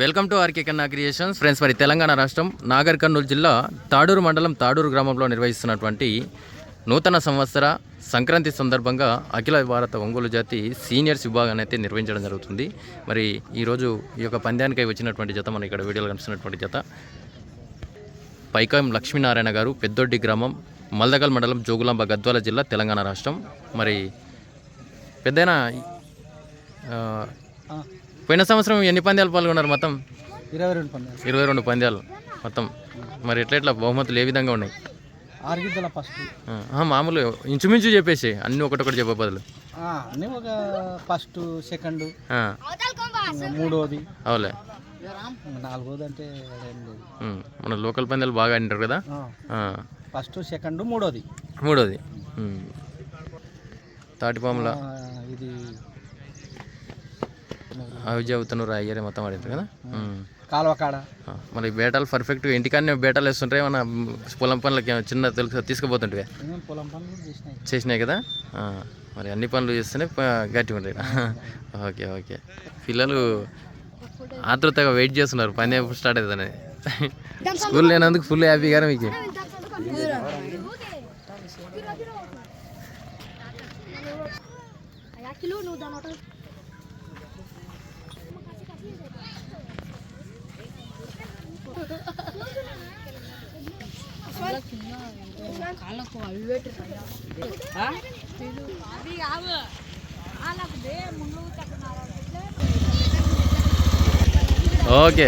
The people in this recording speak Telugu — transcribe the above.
Welcome to RK Kanna creations. Friends మరి తెలంగాణ రాష్ట్రం నాగర్ కర్నూలు జిల్లా తాడూరు మండలం తాడూరు గ్రామంలో నిర్వహిస్తున్నటువంటి నూతన సంవత్సర సంక్రాంతి సందర్భంగా అఖిల భారత ఒంగోలు జాతి సీనియర్స్ విభాగాన్ని అయితే నిర్వహించడం జరుగుతుంది. మరి ఈరోజు ఈ యొక్క పంద్యానికై వచ్చినటువంటి జత మనం ఇక్కడ వీడియోలో కనిపిస్తున్నటువంటి జత. పైకాం లక్ష్మీనారాయణ గారు పెద్దొడ్డి గ్రామం మల్దగల్ మండలం జోగులాంబ గద్వాల జిల్లా తెలంగాణ రాష్ట్రం. మరి ఆ, పోయిన సంవత్సరం ఎన్ని పంద్యాలు పాల్గొన్నారు మొత్తం? ఇరవై రెండు పందాలు ఇరవై రెండు పంద్యాలు మొత్తం. మరి ఎట్లా ఎట్లా బహుమతులు ఏ విధంగా ఉన్నాయి? ఆరు గిద్దల ఫస్ట్ మామూలు ఇంచుమించు చెప్పేసి అన్ని ఒకటొకటి చెప్పే బదులు. అన్నీ ఒక ఫస్ట్ సెకండ్ మూడోది. అవులే. నాలుగోది అంటే మన లోకల్ పందాలు బాగా ఆడినారు కదా? ఫస్ట్ సెకండ్ మూడోది. మూడోది. తాటిపాముల. ఇది అవిజావుతను అయ్యారే మొత్తం ఆడినారు కదా? ఉమ్. కాలువ కాడ. ఆ, మరి బేటాలు పర్ఫెక్ట్గా ఇంటికాడనే బేటాలు వేస్తుంటాయి మన పొలం పనులకి చిన్న తెలుసు తీసుకుపోతుంటే చేసినాయి. కదా? మరి అన్ని పనులు చేస్తేనే గట్టిగా ఉంటాయి. Okay okay. పిల్లలు ఆతృతగా వెయిట్ చేస్తున్నారు. పని ఎప్పుడు స్టార్ట్ అవుతుందని స్కూల్ లేనందుకు ఫుల్ హ్యాపీగానే మీకు. కిలో నువ్వు దాని ఒకటి కాళ్ళకు అవి పెట్టి అవి కావు వాళ్ళకు ముందు ఓకే.